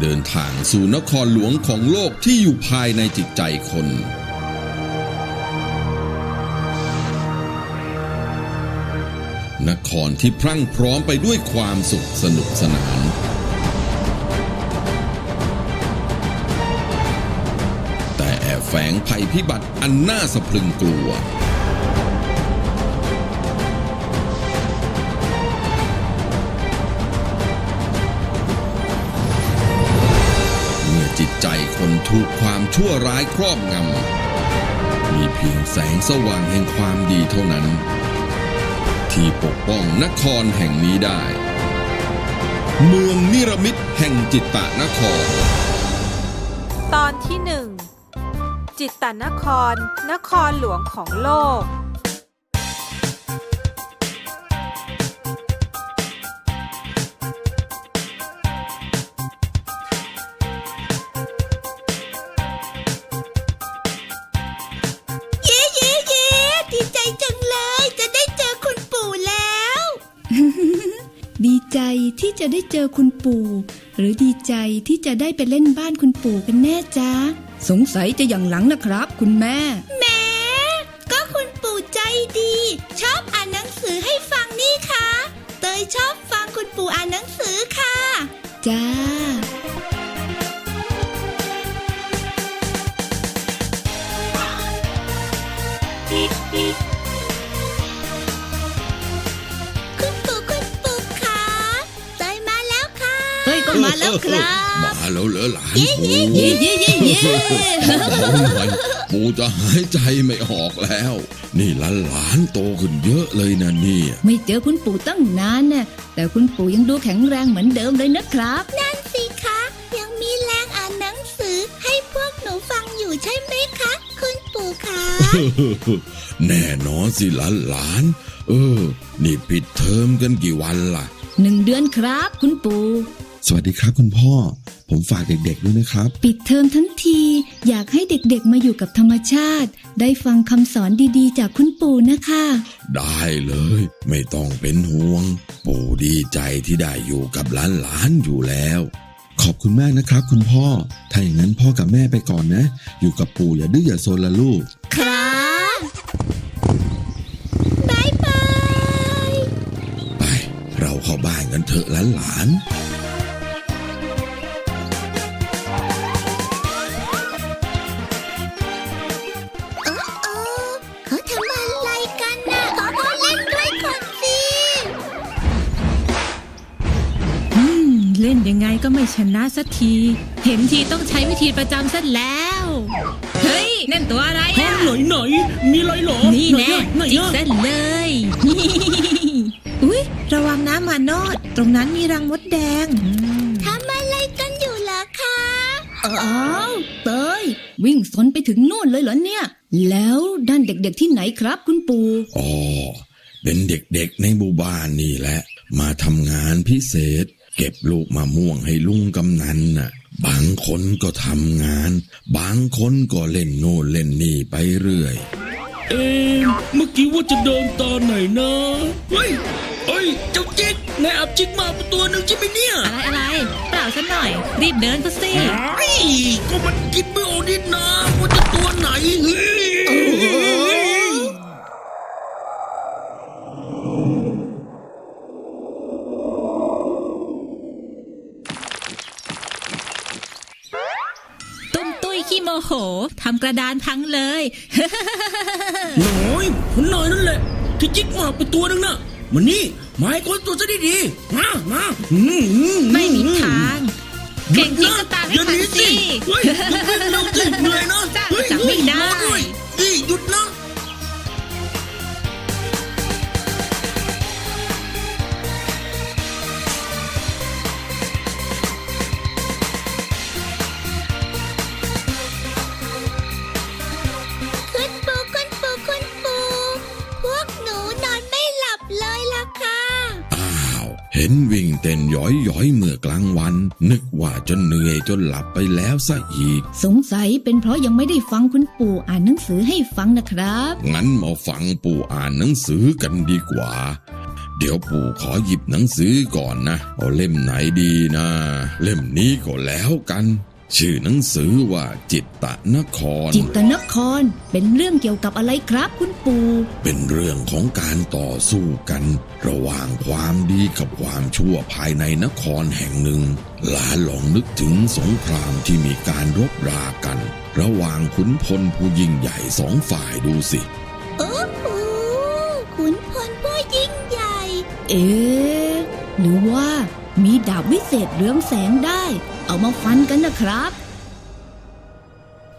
เดินทางสู่นครหลวงของโลกที่อยู่ภายในจิตใจคน นครที่พรั่งพร้อมไปด้วยความสุขสนุกสนาน แต่แอบแฝงภัยพิบัติอันน่าสะพรึงกลัว ใจคนถูกความชั่วร้ายครอบงำ มีเพียงแสงสว่างแห่งความดีเท่านั้น ที่ปกป้องนครแห่งนี้ได้ เมืองนิรมิตแห่งจิตตะนคร ตอนที่หนึ่งจิตตนคร นครหลวงของโลก ดีใจที่จะได้เจอคุณปู่ หรือดีใจที่จะได้ไปเล่นบ้านคุณปู่กันแน่จ้าสงสัยจะอย่างหลังนะครับ คุณแม่แหมก็คุณปู่ใจดี ชอบอ่านหนังสือให้ฟังนี่คะเตยชอบฟังคุณปู่อ่านหนังสือค่ะ จ้า มาแล้วครับ มาแล้วเหรอหลานปูเย่เย่เย่เย่เอาหน่อยปูจะหายใจไม่ออกแล้ว นี่หลานหลานๆโตขึ้นเยอะเลยนะเนี่ย ไม่เจอคุณปู่ตั้งนานน่ะแต่คุณปู่ยังดูแข็งแรงเหมือนเดิมเลยนะครับ นั่นสิคะ ยังมีแรงอ่านหนังสือให้พวกหนูฟังอยู่ใช่ไหมคะ คุณปู่คะแน่นอนสิหลานหลานๆเออ นี่ปิดเทอมกันกี่วันล่ะ หนึ่งเดือนครับคุณปู่ สวัสดีครับคุณพ่อ ผมฝากเด็กๆด้วยนะครับ ปิดเทอมทั้งที อยากให้เด็กๆมาอยู่กับธรรมชาติ ได้ฟังคำสอนดีๆ จากคุณปู่นะคะ ได้เลย ไม่ต้องเป็นห่วง ปู่ดีใจที่ได้อยู่กับหลานๆอยู่แล้ว ขอบคุณมากนะครับ คุณพ่อ ถ้าอย่างนั้นพ่อกับแม่ไปก่อนนะ อยู่กับปู่อย่าดื้ออย่าโซนละลูก ครับบายบาย ไป เราเข้าบ้านกันเถอะหลานๆ นะสักที เห็นทีต้องใช้วิธีประจำซะแล้ว เฮ้ยนั่นตัวอะไรฮะอะไหนไหนมีอะไรเหรอนี่แน่ไหนจิกอะเส้นเลย อุ๊ย ระวังน้ำมาโนดตรงนั้นมีรังมดแดงอืมทำอะไรกันอยู่ล่ะคะอ้าวเตยวิ่งสนไปถึงนู่นเลยเหรอเนี่ย แล้วด้านเด็กๆที่ไหนครับคุณปู่อ๋อเป็นเด็กๆในหมู่บ้านนี่แหละ มาทำงานพิเศษ เก็บลูกมะม่วงให้ลุงกำนันน่ะ บางคนก็ทำงาน บางคนก็เล่นโน่นเล่นนี่ไปเรื่อย เอ๊ะเมื่อกี้ว่าจะเดินตอนไหนนะเฮ้ยเฮ้ย เจ้าจิ๊กนายอับจิ๊กมาเป็นตัวหนึ่งใช่ไหมเนี่ย อะไรอะไร เปล่าซะหน่อย รีบเดินก็สิเฮ้ยก็มันคิดไม่ออกนิดนะ ทำกระดานพังเลยหน่อยคนหน่อยนั่นแหละ ที่จิ๊กมาเป็นตัวหนึ่งน่ะมันนี่มาให้คนตัวซะดีๆมามาอืมอืไม่มีทาง เก่งจริงก็ตามไม่อย่าหทันนีสิเฮ้ยอย่าวิ่งเร็วสิเหนื่อยนะจ้ะเฮ้ยจับไม่ได้รอวยนี่หยุดนะ เต้นหย้อยย้อยๆเมื่อกลางวัน นึกว่าจะเหนื่อยจนหลับไปแล้วซะอีก สงสัยเป็นเพราะยังไม่ได้ฟังคุณปู่อ่านหนังสือให้ฟังนะครับ งั้นมาฟังปู่อ่านหนังสือกันดีกว่า เดี๋ยวปู่ขอหยิบหนังสือก่อนนะ เอาเล่มไหนดีนะ เล่มนี้ก็แล้วกัน ชื่อหนังสือว่าจิตตนคร จิตรนครเป็นเรื่องเกี่ยวกับอะไรครับคุณปู่เป็นเรื่องของการต่อสู้กัน ระหว่างความดีกับความชั่วภายในนครแห่งหนึ่ง หลานลองนึกถึงสงครามที่มีการรบรากัน ระหว่างขุนพลผู้ยิ่งใหญ่สองฝ่ายดูสิ โอ้โหขุนพลผู้ยิ่งใหญ่ เอ๊ะหรือว่ามีดาบวิเศษเรืองแสงได้ เอามาฟันกันนะครับ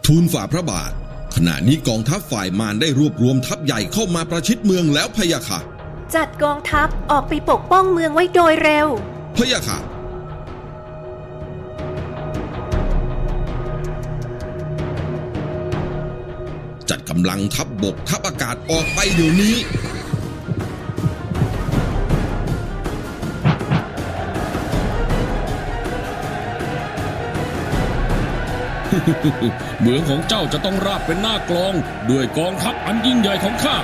ทูลฝ่าพระบาท ขณะนี้กองทัพฝ่ายมารได้รวบรวมทัพใหญ่เข้ามาประชิดเมืองแล้วพะยะค่ะ จัดกองทัพออกไปปกป้องเมืองไว้โดยเร็ว พะยะค่ะ จัดกำลังทัพบบกทัพอากาศออกไปเดี๋ยวนี้ เมืองของเจ้าจะต้องราบเป็นหน้ากลอง ด้วยกองทัพอันยิ่งใหญ่ของข้า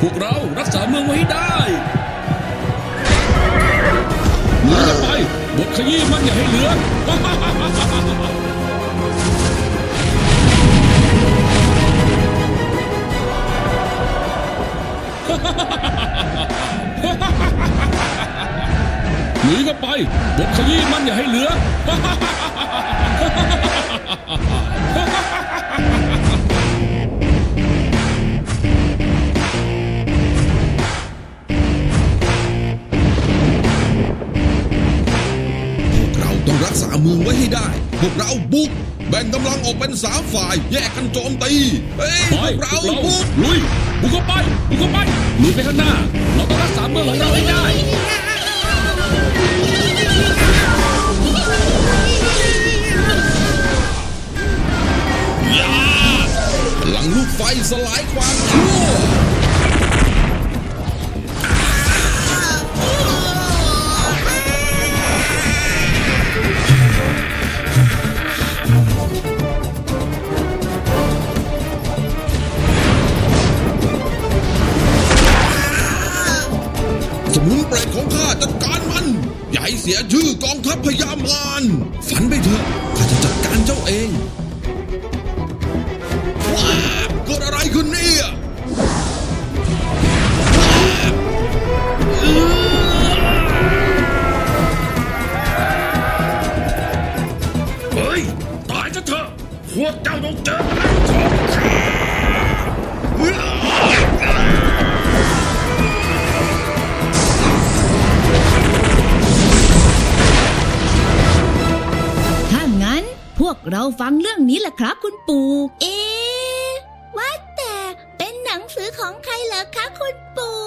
พวกเรารักษาเมืองไว้ให้ได้หนีกันไปบทขยี้มันอย่าให้เหลือ บทขยี้มันอย่าให้เหลือ พวกเราต้องรักษาเมืองไว้ให้ได้ พวกเราบุก แบ่งกำลังออกเป็นสามฝ่าย แยกกันโจมตี เฮ้ยไปพวกพเราวกเราบุก ลุยบุกเข้าไปบุกเข้าไปลุยไปข้างหน้า เราต้องรักษาเมืองของเราให้ได้ สลายความ ปู่เอ๊ะว่าแต่เป็นหนังสือของใครเหรอคะคุณปู่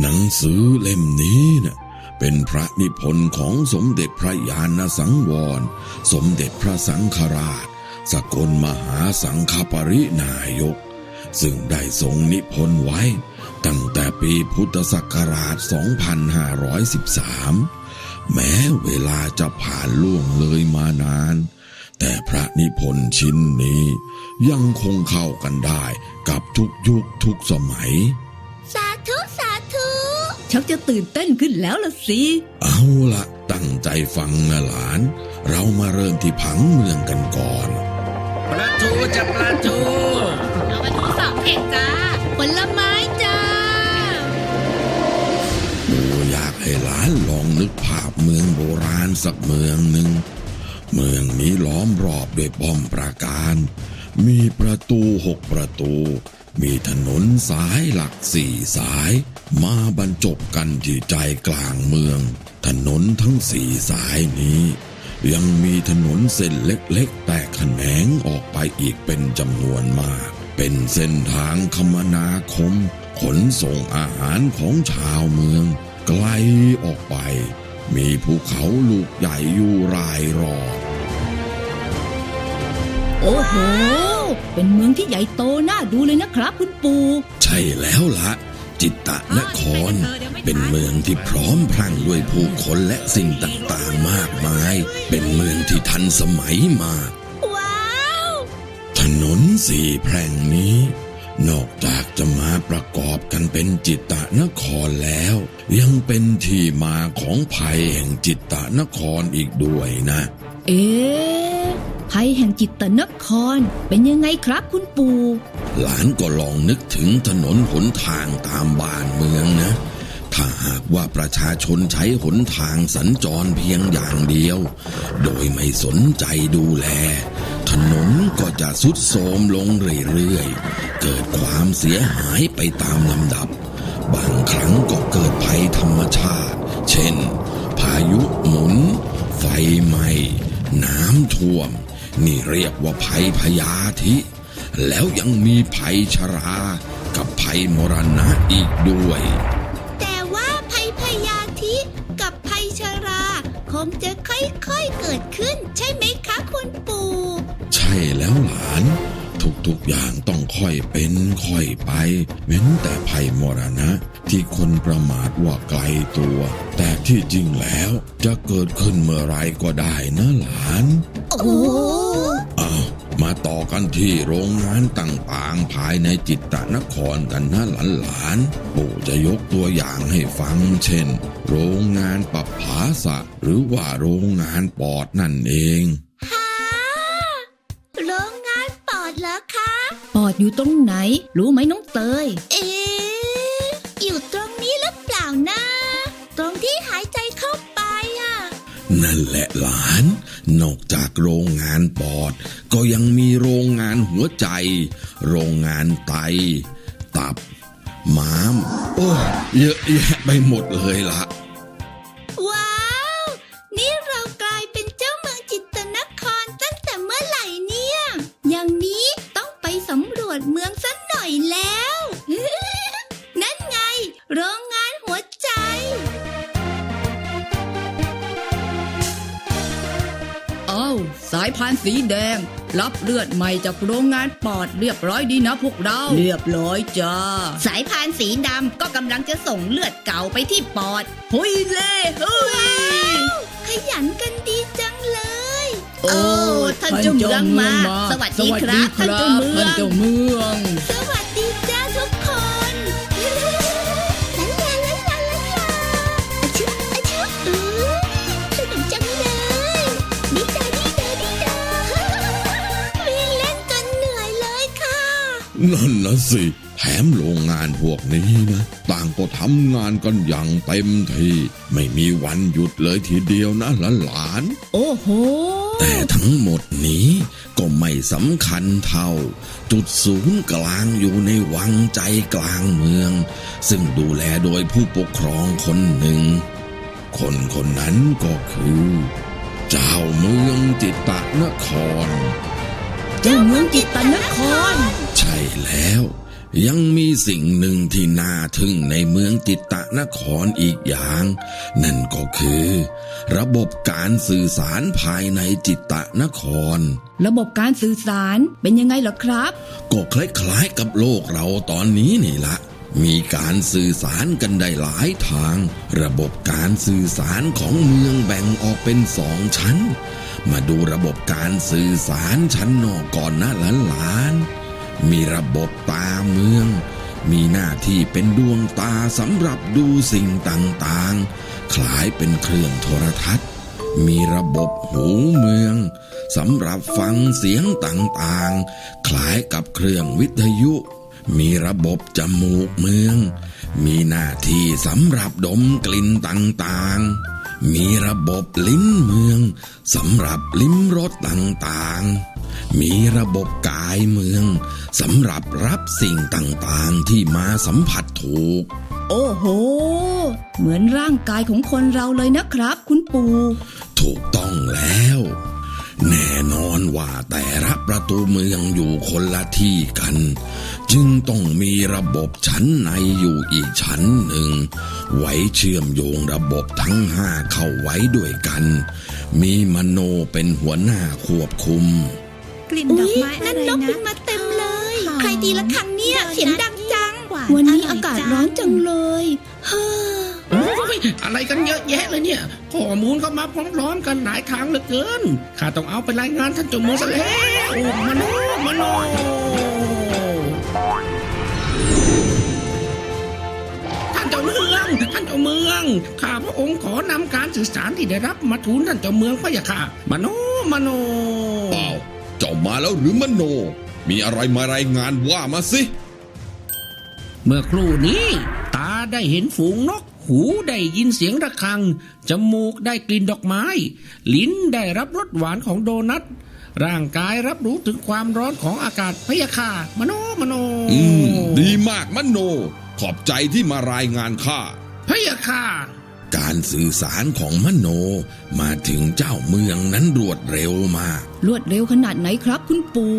หนังสือเล่มนี้น่ะเป็นพระนิพนธ์ของสมเด็จพระยาณสังวร สมเด็จพระสังฆราช สกลมหาสังฆปรินายก ซึ่งได้ทรงนิพนธ์ไว้ ตั้งแต่ปีพุทธศักราช 2513 แม้เวลาจะผ่านล่วงเลยมานาน แต่พระนิพนธ์ชิ้นนี้ ยังคงเข้ากันได้กับทุกยุคทุกสมัย สาธุ สาธุ ชักจะตื่นเต้นขึ้นแล้วล่ะสิ เอาละตั้งใจฟังนะหลาน เรามาเริ่มที่ผังเมืองกันก่อน ประตูจะประตูเรามาทดสอบเห็ดจ้าผลไม้จ้าปู่อยากให้หลานลองนึกภาพเมืองโบราณสักเมืองหนึ่ง เมืองนี้ล้อมรอบด้วยป้อมปราการ มีประตูหกประตู มีถนนสายหลักสี่สาย มาบรรจบกันที่ใจกลางเมือง ถนนทั้งสี่สายนี้ ยังมีถนนเส้นเล็กๆ แตกแขนงออกไปอีกเป็นจำนวนมาก เป็นเส้นทางคมนาคม ขนส่งอาหารของชาวเมือง ไกลออกไป มีภูเขาลูกใหญ่อยู่รายรอบโอ้โห เป็นเมืองที่ใหญ่โตน่าดูเลยนะครับคุณปู่ ใช่แล้วละจิตตะนคร เป็นเมืองที่พร้อมพรั่งด้วยผู้คนและสิ่งต่างๆมากมาย เป็นเมืองที่ทันสมัยมาก ว้าว ถนนสี่แพร่งนี้ นอกจากจะมาประกอบกันเป็นจิตตนครแล้ว ยังเป็นที่มาของภัยแห่งจิตตนครอีกด้วยนะ เอ๊ะภัยแห่งจิตตนครเป็นยังไงครับคุณปู่ หลานก็ลองนึกถึงถนนหนทางตามบ้านเมืองนะ ถ้าหากว่าประชาชนใช้หนทางสัญจรเพียงอย่างเดียว โดยไม่สนใจดูแล ถนนก็จะสุดโทรมลงเรื่อยๆ เกิดความเสียหายไปตามลำดับ บางครั้งก็เกิดภัยธรรมชาติ เช่น พายุหมุน ไฟไหม้น้ำท่วม นี่เรียกว่าภัยพยาธิ แล้วยังมีภัยชรา กับภัยมรณะอีกด้วย คงจะค่อยๆเกิดขึ้น ใช่ไหมคะคุณปู่ ใช่แล้วหลาน ทุกๆอย่างต้องค่อยเป็นค่อยไป เว้นแต่ภัยมรณะ ที่คนประมาทว่าไกลตัว แต่ที่จริงแล้วจะเกิดขึ้นเมื่อไรก็ได้นะหลาน โอ้อ้าว มาต่อกันที่โรงงานต่างๆ ภายในจิตตนครกันนะหลานๆปู่จะยกตัวอย่างให้ฟังเช่น โรงงานปรับผาสะหรือว่าโรงงานปอดนั่นเองฮะโรงงานปอดเหรอคะปอดอยู่ตรงไหน รู้ไหมน้องเตย เอ๊ะอยู่ตรงนี้หรือเปล่านะ ตรงที่หายใจเข้าไปอะนั่นแหละหลาน นอกจากโรงงานปอด ก็ยังมีโรงงานหัวใจ โรงงานไต ตับ ม้าม โอ้เยอะแยะไปหมดเลยละว้าว นี่เรากลายเป็นเจ้าเมืองจิตตนครตั้งแต่เมื่อไหร่เนี่ย อย่างนี้ต้องไปสำรวจเมืองสักหน่อยแล้วายพานสีแดง รับเลือดใหม่จากโรงงานปอดเรียบร้อยดีนะพวกเรา เรียบร้อยจ้า สายพานสีดำก็กำลังจะส่งเลือดเก่าไปที่ปอดหุยเล่เฮ้ยขยันกันดีจังเลย โอ้ท่านเจ้าเมืองมา สวัสดีครับท่านเจ้าเมือง นั่นนะสิ แถมโรงงานพวกนี้นะ ต่างก็ทำงานกันอย่างเต็มที่ ไม่มีวันหยุดเลยทีเดียวนะหลานๆโอ้โห แต่ทั้งหมดนี้ก็ไม่สำคัญเท่า จุดศูนย์กลางอยู่ในวังใจกลางเมือง ซึ่งดูแลโดยผู้ปกครองคนหนึ่ง คนคนนั้นก็คือ เจ้าเมืองจิตตนคร เจ้าเมืองจิตตนคร ใช่แล้ว ยังมีสิ่งหนึ่งที่น่าทึ่งในเมืองจิตตนครอีกอย่าง นั่นก็คือ ระบบการสื่อสารภายในจิตตนคร ระบบการสื่อสารเป็นยังไงเหรอครับ ก็คล้ายๆกับโลกเราตอนนี้นี่ละ มีการสื่อสารกันได้หลายทาง ระบบการสื่อสารของเมืองแบ่งออกเป็นสองชั้น มาดูระบบการสื่อสารชั้นนอกก่อนนะหลานๆ มีระบบตาเมือง มีหน้าที่เป็นดวงตาสำหรับดูสิ่งต่างๆ คล้ายเป็นเครื่องโทรทัศน์ มีระบบหูเมืองสำหรับฟังเสียงต่างๆ คล้ายกับเครื่องวิทยุ มีระบบจมูกเมือง มีหน้าที่สำหรับดมกลิ่นต่างๆ มีระบบลิ้นเมืองสำหรับลิ้มรสต่างๆ มีระบบกายเมืองสำหรับรับสิ่งต่างๆที่มาสัมผัสถูก โอ้โห เหมือนร่างกายของคนเราเลยนะครับ คุณปู่ ถูกต้องแล้ว แน่นอนว่าแต่ละประตูเมืองอยู่คนละที่กัน จึงต้องมีระบบชั้นในอยู่อีกชั้นหนึ่ง ไว้เชื่อมโยงระบบทั้งห้าเข้าไว้ด้วยกัน มีมโนเป็นหัวหน้าควบคุม กลิ่นดอุ๊อกยไม้อะนั่นไรนกนะ บินมาเต็มเลยหอมใครตีละครั้งเนี่ย เสียงดังจังหวานวันนี้ร่ยอากาศร้อนจังเลย เฮ้อโอ้ ยอะไรกันเยอะแยะเลยเนี่ยข้อมูลเข้ามาพร้อมๆกันหลายทางเหลือเกินข้าต้องเอาไปรายงานท่านเจ้าเมืองซะแล้วมโนมโนท่านเจ้าเมืองท่านเจ้าเมืองข้าพระองค์ขอนำการสื่อสารที่ได้รับมาทูลท่านเจ้าเมืองพรอยาค่ะมโนมโนเปล่าเจ้ามาแล้วหรือมโน มีอะไรมารายงานว่ามาสิเมื่อครู่นี้ ตาได้เห็นฝูงนก หูได้ยินเสียงระฆัง จมูกได้กลิ่นดอกไม้ ลิ้นได้รับรสหวานของโดนัท ร่างกายรับรู้ถึงความร้อนของอากาศพะยะค่ะมโนมโน อืม ดีมากมโน ขอบใจที่มารายงานข้าพะยะค่ะการสื่อสารของมโน มาถึงเจ้าเมืองนั้นรวดเร็วมาก รวดเร็วขนาดไหนครับคุณปู่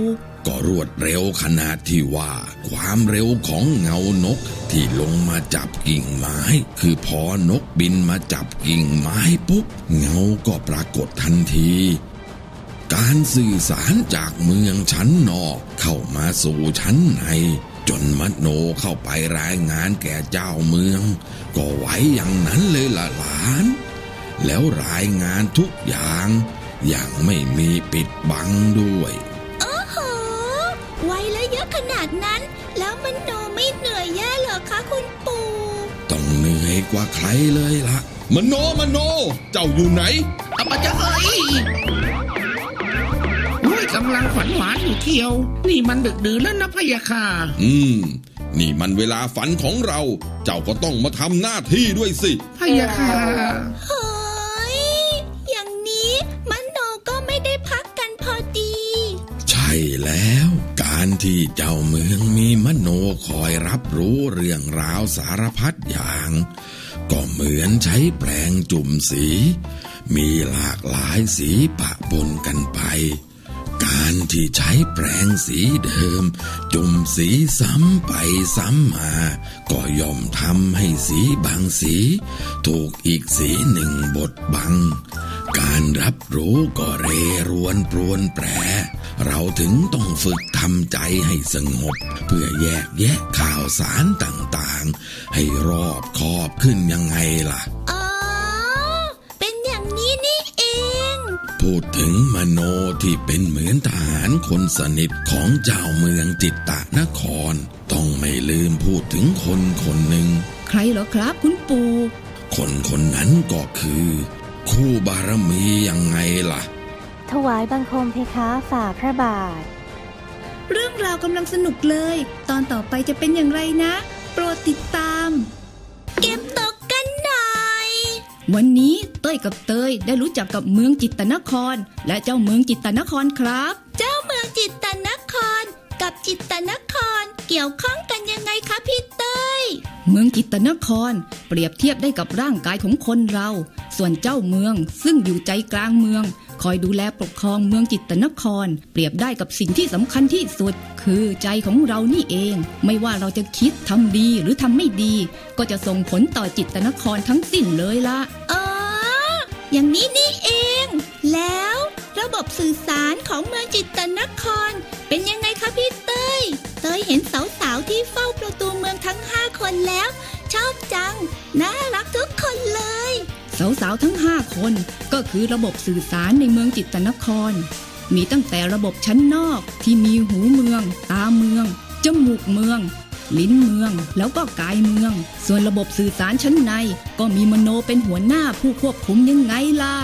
ก็รวดเร็วขนาดที่ว่า ความเร็วของเงานกที่ลงมาจับกิ่งไม้ คือพอนกบินมาจับกิ่งไม้ปุ๊บเงาก็ปรากฏทันที การสื่อสารจากเมืองชั้นนอกเข้ามาสู่ชั้นในจนมโนเข้าไปรายงานแก่เจ้าเมือง ก็ไหวอย่างนั้นเลยละหลาน แล้วรายงานทุกอย่างอย่างไม่มีปิดบังด้วย อะขนาดนั้น แล้วมันโนไม่เหนื่อยแย่เหรอคะคุณปู่ต้องเหนื่อยกว่าใครเลยละมโนมโน เจ้าอยู่ไหนเอามาจะเอ้ยโอ้ยกำลังฝันหวานอยู่เที่ยว นี่มันดึกดื่นแล้วนะพะยะค่ะ อืม นี่มันเวลาฝันของเรา เจ้าก็ต้องมาทำหน้าที่ด้วยสิพะยะค่ะ เฮ้ ที่เจ้าเมืองมีมโนคอยรับรู้เรื่องราวสารพัดอย่าง ก็เหมือนใช้แปรงจุ่มสี มีหลากหลายสีปะปนกันไป การที่ใช้แปรงสีเดิม จุ่มสีซ้ำไปซ้ำมา ก็ย่อมทำให้สีบางสี ถูกอีกสีหนึ่งบดบัง การรับรู้ก็เรรวนปรวนแปร เราถึงต้องฝึกทำใจให้สงบ เพื่อแยกแยะข่าวสารต่างๆ ให้รอบคอบขึ้นยังไงล่ะ อ๋อ เป็นอย่างนี้นี่เอง พูดถึงมโนที่เป็นเหมือนทหารคนสนิทของเจ้าเมืองจิตตะนคร ต้องไม่ลืมพูดถึงคนคนหนึ่ง ใครเหรอครับคุณปู่คนคนนั้นก็คือ คู่บารมียังไงล่ะ ถวายบังคมเพคะฝ่าพระบาท เรื่องราวกำลังสนุกเลย ตอนต่อไปจะเป็นอย่างไรนะ โปรดติดตาม เก็บตกกันหน่อย วันนี้เต้ยกับเตยได้รู้จักกับเมืองจิตตนคร และเจ้าเมืองจิตตนครครับ เจ้าเมืองจิตตนคร กับจิตตนคร เกี่ยวข้องกันยังไงคะพี่เต้ย เมืองจิตนคร เปรียบเทียบได้กับร่างกายของคนเรา ส่วนเจ้าเมืองซึ่งอยู่ใจกลางเมือง คอยดูแลปกครองเมืองจิตนคร เปรียบได้กับสิ่งที่สำคัญที่สุด คือใจของเรานี่เอง ไม่ว่าเราจะคิดทำดีหรือทำไม่ดี ก็จะส่งผลต่อจิตนครทั้งสิ้นเลยละอ๋ออย่างนี้นี่เอง แล้ว ระบบสื่อสารของเมืองจิตตนคร เป็นยังไงคะพี่เต้ย เต้ยเห็นสาวๆที่เฝ้าประตูเมืองทั้งห้าคนแล้ว ชอบจัง น่ารักทุกคนเลย สาวๆทั้ง5คนก็คือระบบสื่อสารในเมืองจิตตนคร มีตั้งแต่ระบบชั้นนอกที่มีหูเมือง ตาเมือง จมูกเมือง ลิ้นเมือง แล้วก็กายเมือง ส่วนระบบสื่อสารชั้นใน ก็มีมโนเป็นหัวหน้าผู้ควบคุมยังไงล่ะ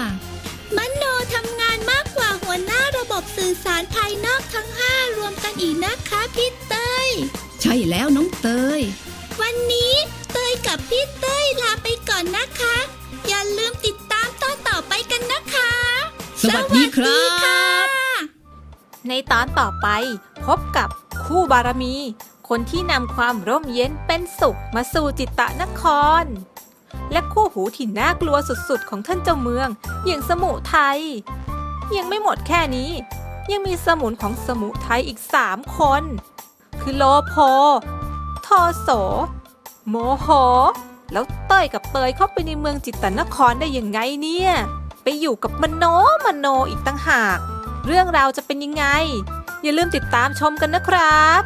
มโนทำงานมากกว่าหัวหน้าระบบสื่อสารภายนอกทั้งห้ารวมกันอีกนะคะพี่เต้ย ใช่แล้วน้องเตย วันนี้เต้ยกับพี่เต้ยลาไปก่อนนะคะ อย่าลืมติดตามตอนต่อไปกันนะคะ สวัสดีครับสวัสดีค่ะในตอนต่อไป พบกับคู่บารมี คนที่นำความร่มเย็นเป็นสุขมาสู่จิตตะนคร และคู่หูที่น่ากลัวสุดๆ ของท่านเจ้าเมืองอย่างสมุไทย ยังไม่หมดแค่นี้ ยังมีสมุนของสมุไทยอีกสามคน คือโลโพทอโส โมโห แล้วเต้ยกับเตยเข้าไปในเมืองจิตตนครได้ยังไงเนี่ย ไปอยู่กับมโนมโนอีกตั้งหาก เรื่องราวจะเป็นยังไง อย่าลืมติดตามชมกันนะครับ